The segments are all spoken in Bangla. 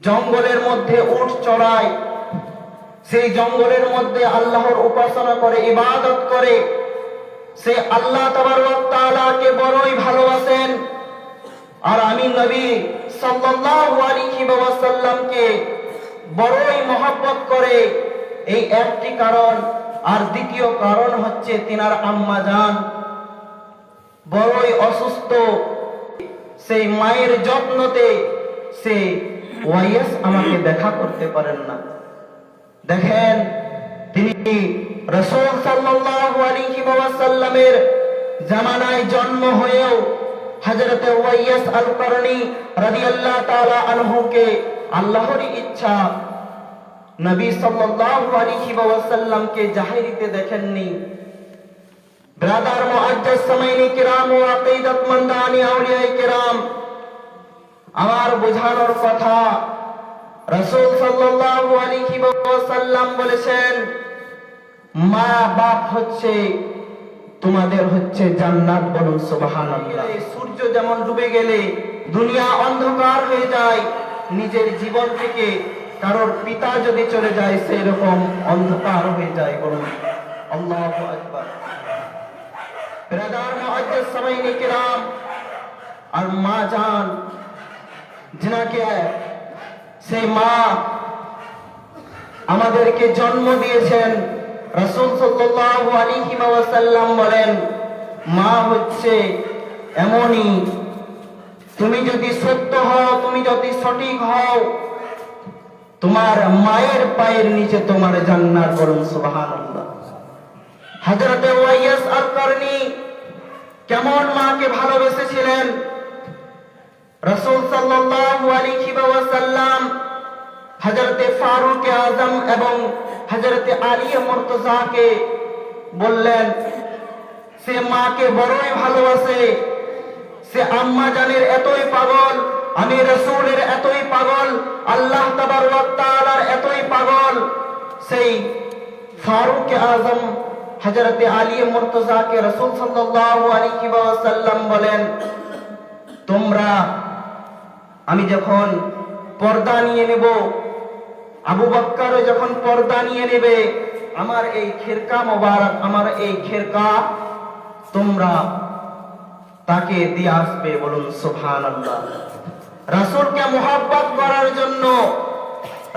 জঙ্গলের মধ্যে উঠ চড়ায়। সেই জঙ্গলের মধ্যে আল্লাহর উপাসনা করে, ইবাদত করে। সে আল্লাহ তাআলাকে বড়ই ভালোবাসেন। আর আমি নবী ওয়াসাল্লামকে বড়ই মহব্বত করে। এই একটি কারণ। আর দ্বিতীয় কারণ হচ্ছে তিনার আম্মা জান। বড়ই অসুস্থ। সেই মায়ের যত্নতে সে ওয়াইএস আমাকে দেখা করতে পারেন না। দেখেন, তিনি রসুল জামানায় জন্ম হয়েও হযরত ওয়াইয়াস আল রাদিয়াল্লাহু তাআলা আনহুকে আল্লাহর ইচ্ছা নবী আলাইহি ওয়াসাল্লামকে জাহিরিতে দেখেননি। ব্রাদার মুআজ্জাজ সামাইনি কিরাম ও আকীদাতমন্দানি আউলিয়া কিরাম আমার বোঝানোর কথা। রাসূল সাল্লাল্লাহু আলাইহি ওয়াসাল্লাম বলেছেন, মা বাপ হচ্ছে, তোমাদের হচ্ছে জান্নাত বলুন সুবহানাল্লাহ। সূর্য যেমন ডুবে গেলে দুনিয়া অন্ধকার হয়ে যায়, নিজের জীবন থেকে কারোর পিতা যদি চলে যায় সেই রকম অন্ধকার হয়ে যায় বলুন। আল্লাহু আকবার। ব্রাদার আর মা জান যিনাকে সেই মা আমাদেরকে জন্ম দিয়েছেন। রাসূল সাল্লাল্লাহু আলাইহি ওয়াসাল্লাম বলেন, মা হচ্ছে এমনই। তুমি যদি সত্য হও, তুমি যদি সঠিক হও, তোমার মায়ের পায়ের নিচে তোমার জান্নাত করুন সুবহানাল্লাহ। হযরত ওয়াইয়াস আল করনি কেমন মাকে ভালোবেসেছিলেন? রাসূল সাল্লাল্লাহু আলাইহি ওয়াসাল্লাম হযরতে ফারুক আজম এবং হযরতে আলী মুর্তজাকে বললেন, সে মাকে বড়ই ভালোবাসে, সে আম্মা জানের এতই পাগল, আমি রসুলের এতই পাগল, আল্লাহ তাআলার এতই পাগল। সেই ফারুক আজম হযরতে আলী মুর্তজাকে রাসূল সাল্লাল্লাহু আলাইহি ওয়াসাল্লাম বলেন, তোমরা আমি যখন পর্দা নিয়ে নেব, আবু বক্কারও যখন পর্দা নিয়ে নেবে, আমার এই খেরকা মোবারক, আমার এই খেরকা, তোমরা তাকে দিয়ে আসবে বলুন সুবহান আল্লাহ রাসূলকে মোহাব্বত করার জন্য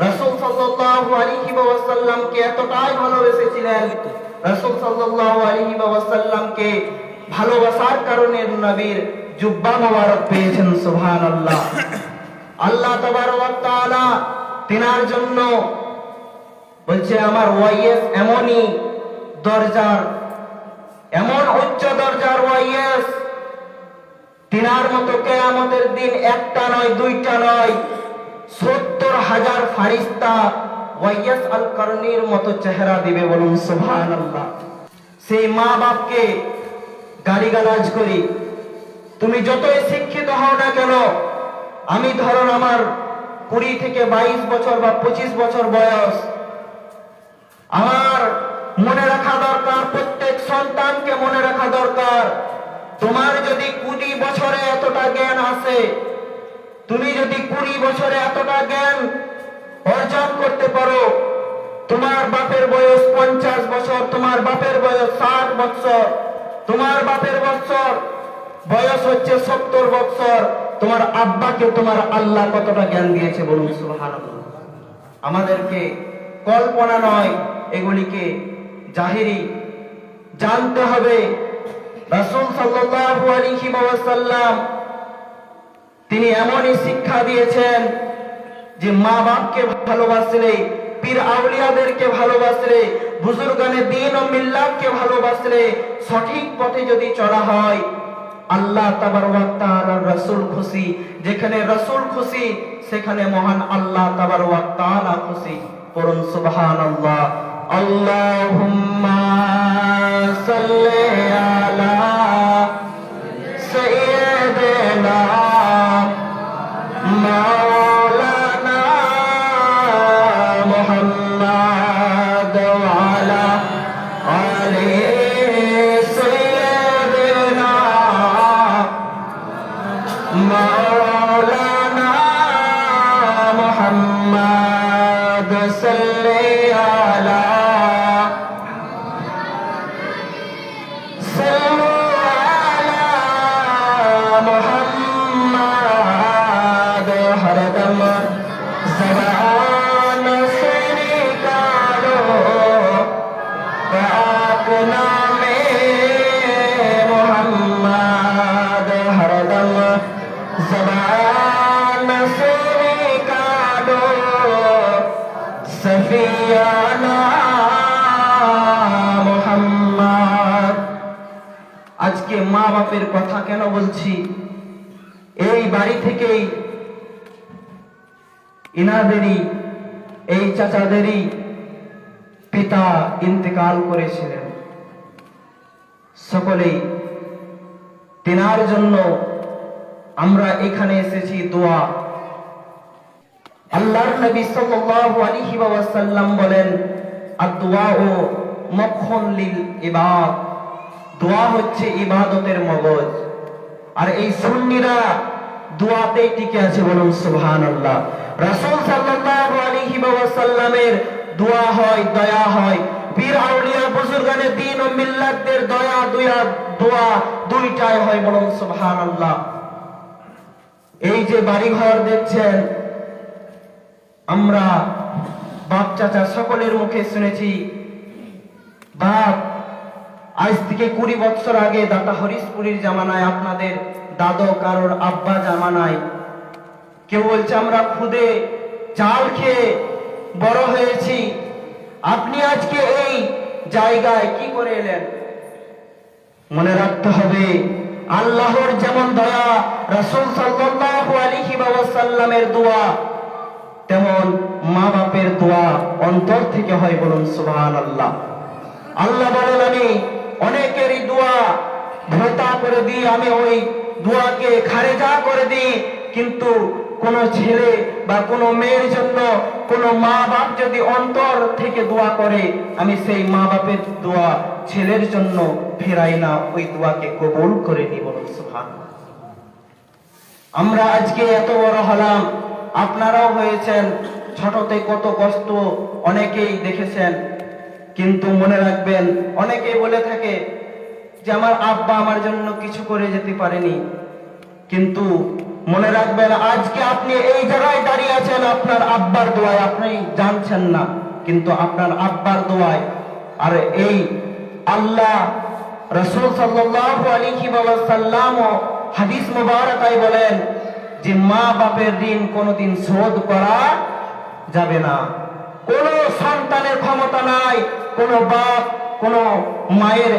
রাসূল সাল্লাল্লাহু আলাইহি এতটাই ভালোবেসেছিলেন, রাসূল সাল্লাল্লাহু আলাইহি ওয়াসাল্লামকে ভালোবাসার কারণে নবীর জুব্বা মোবারক পেয়েছেন, সুবহানাল্লাহ। আল্লাহ তিনার জন্য বলছে, আমার ওয়াইএস এমনই দরজার, এমন উচ্চ দরজার ওয়াইএস, তিনার মতো কেয়ামতের দিন একটা নয়, দুইটা নয়, সত্তর হাজার ফারিস্তা ওয়াইয়াস আল করনির মতো চেহারা দিবে বলুন সুবহান আল্লাহ সেই মা বাপকে গালিগালাজ করি, তুমি যতই শিক্ষিত হও না কেন আমি ধরুন আমার কুড়ি থেকে বাইশ বছর বা পঁচিশ বছর বয়স। আমার মনে রাখা দরকার, প্রত্যেক সন্তানকে মনে রাখা দরকার, তোমার যদি কুড়ি বছরে এতটা জ্ঞান আসে, তুমি যদি কুড়ি বছরে এতটা জ্ঞান অর্জন করতে পারো, তোমার বাপের বয়স পঞ্চাশ বছর, তোমার বাপের বয়স ষাট বছর তোমার বাপের বছর বয়স হচ্ছে সত্তর বছর তোমার আব্বাকে তোমার আল্লাহ কতটা জ্ঞান দিয়েছে বলুন। সুবহানাল্লাহ। আমাদেরকে কল্পনা নয় এগুলিকে জাহিরি জানতে হবে। রাসূল ওয়াসাল্লাম তিনি এমনই শিক্ষা দিয়েছেন যে মা বাপকে ভালোবাসলে পীর আউলিয়াদেরকে ভালোবাসলে বুজুর্গানে দিন ও মিল্লাতকে ভালোবাসলে সঠিক পথে যদি চলা হয় আল্লাহ রসুল খুশি। যেখানে রসুল খুশি সেখানে মহান আল্লাহ খুশি। করুন সুবহানাল্লাহ। আল্লাহ সাল্লি Glória আজকে মা বাপের কথা কেন বলছি? এই বাড়ি থেকেই ইনাদেরই, এই চাচাদেরই পিতা ইন্তেকাল করেছিলেন। সকলেই তেনার জন্য আমরা এখানে এসেছি দোয়া। আল্লাহর নবী সাল্লাল্লাহু আলাইহি ওয়াসাল্লাম বলেন, আদ-দুআউ মখন লিল ইবাদ। দোয়া হচ্ছে ইবাদতের মগজ। আর এই সুন্নিরা দোয়াতেই টিকে আছে বলুন সুবহানাল্লাহ। রাসূল সাল্লাল্লাহু আলাইহি ওয়াসাল্লামের দোয়া হয়, দয়া হয়। পীর আউলিয়া বুজুর্গানে দিন ও মিল্লাতদের দয়া দুয়া দোয়া দুইটাই হয় বলুন সুবহানাল্লাহ। এই যে বাড়িঘর দেখছেন, আমরা বাপ চাচা সকলের মুখে শুনেছি, বাপ আজ থেকে কুড়ি বছর আগে দাতা হরিশপুরীর জামানায়, আপনাদের দাদো কারোর আব্বা জামানায়। কেউ বলছে, আমরা খুদে চাল খেয়ে বড় হয়েছি। আপনি আজকে এই জায়গায় কি করে এলেন? মনে রাখতে হবে, আল্লাহর যেমন দয়া, রাসূল ওয়াসাল্লামের দোয়া, তেমন মা বাপের দোয়া অন্তর থেকে হয় বলুন সুবহানাল্লাহ। আল্লাহ বলেন আমি অনেকেরই দোয়া ভোতা করে দিই, আমি ওই দোয়াকে খারেজা করে দিই। কিন্তু কোন ছেলে বা কোন মেয়ের জন্য, কোন মা বাপ যদি অন্তর থেকে দোয়া করে, আমি সেই মা বাপের দোয়া ছেলের জন্য ফেরাই না, ওই দোয়াকে কবুল করে বলুন সুবহানাল্লাহ। আমরা আজকে এত বড় হলাম, আপনারাও হয়েছেন, ছোটতে কত কষ্ট, অনেকেই দেখেছেন কিন্তু মনে রাখবেন, অনেকেই বলে থাকে যে আমার আব্বা আমার জন্য কিছু করে যেতে পারেনি। কিন্তু মনে রাখবেন, আজকে আপনি এই জায়গায় দাঁড়িয়ে আছেন, আপনার আব্বার দোয়ায় আপনি জানছেন না, কিন্তু আপনার আব্বার দোয়ায়। আর এই আল্লাহ রসুল সাল্লাল্লাহু আলাইহি সাল্লাম হাদিস মুবারকায় বলেন যে মা বাপের ঋণ কোনোদিন শোধ করা যাবে না। কোন সন্তানের ক্ষমতা নাই কোন বাপ, কোন মায়ের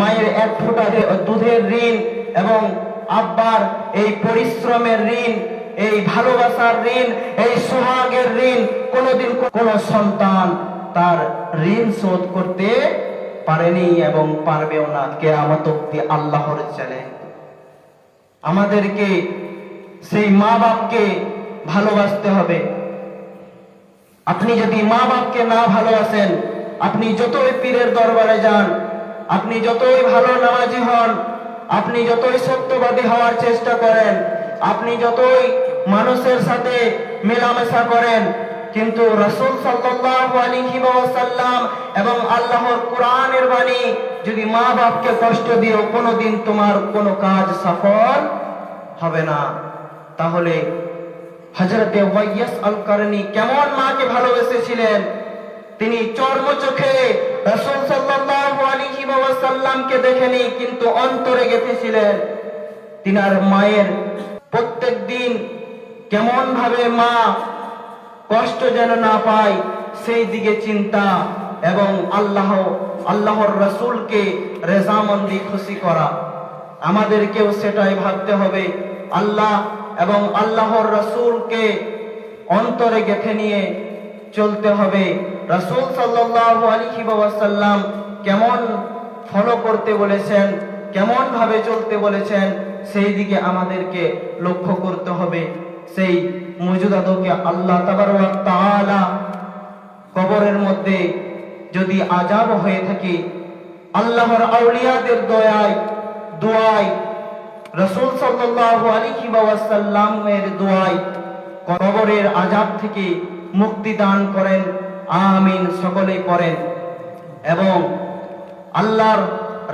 মায়ের এক ফোঁটা দুধের ঋণ এবং আব্বার এই পরিশ্রমের ঋণ, এই ভালোবাসার ঋণ, এই সোহাগের ঋণ, কোনোদিন কোন সন্তান তার ঋণ শোধ করতে পারেনি এবং পারবেও না। কে আমার আল্লাহর চ্যালেঞ্জ। আমাদেরকে সেই মা বাপকে ভালোবাসতে হবে। আপনি যদি মা বাপকে না ভালোবাসেন আপনি যতই পীরের দরবারে যান, আপনি যতই ভালো নামাজি হন, আপনি যতই সত্যবাদী হওয়ার চেষ্টা করেন, আপনি যতই মানুষের সাথে মেলামেশা করেন, কিন্তু রসুল ওয়াসাল্লাম এবং আল্লাহর কোরআনের বাণী যদি মা বাপকে কষ্ট দিও কোনোদিন তোমার কোনো কাজ সফল হবে না। তাহলে হজরতে ওয়াইয়াস আল কারনি কেমন মাকে ভালোবেসেছিলেন? তিনি চর্ম চোখে রাসূল সাল্লাল্লাহু আলাইহি ওয়াসাল্লামকে দেখেনি কিন্তু অন্তরে গেঁথেছিলেন। তিনার মায়ের প্রত্যেক দিন কেমন ভাবে মা কষ্ট যেন না পায়, সেই দিকে চিন্তা এবং আল্লাহ, আল্লাহর রসুলকে রেজামন্দি খুশি করা। আমাদেরকেও সেটাই ভাবতে হবে। আল্লাহ এবং আল্লাহর রসুলকে অন্তরে গেথে নিয়ে চলতে হবে। রসুল সাল্লাল্লাহু আলাইহি ওয়াসাল্লাম কেমন ফলো করতে বলেছেন, কেমন ভাবে চলতে বলেছেন, সেই দিকে আমাদেরকে লক্ষ্য করতে হবে। সেই মজুদাদকে আল্লাহ তাআলা কবরের মধ্যে যদি আজাব হয়ে থাকে, আল্লাহর আউলিয়াদের দয়ায়, দোয়ায়, রসুল সাল্লাল্লাহু আলাইহি ওয়াসাল্লামের দোয়ায় কবরের আজাব থেকে মুক্তি দান করেন। আমিন সকলেই করেন এবং আল্লাহর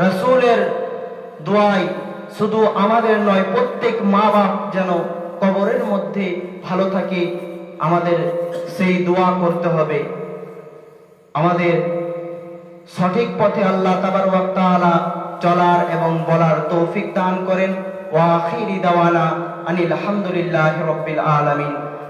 রসুলের দোয়াই শুধু আমাদের নয়, প্রত্যেক মা বাপ যেন কবরের মধ্যে ভালো থাকে, আমাদের সেই দোয়া করতে হবে। আমাদের সঠিক পথে আল্লাহ তাবার ওয়াক্তালা চলার এবং বলার তৌফিক দান করেন। ওয়াখিরি দাওয়ানা আনিল হামদুলিল্লাহ রব্বিল আলামিন।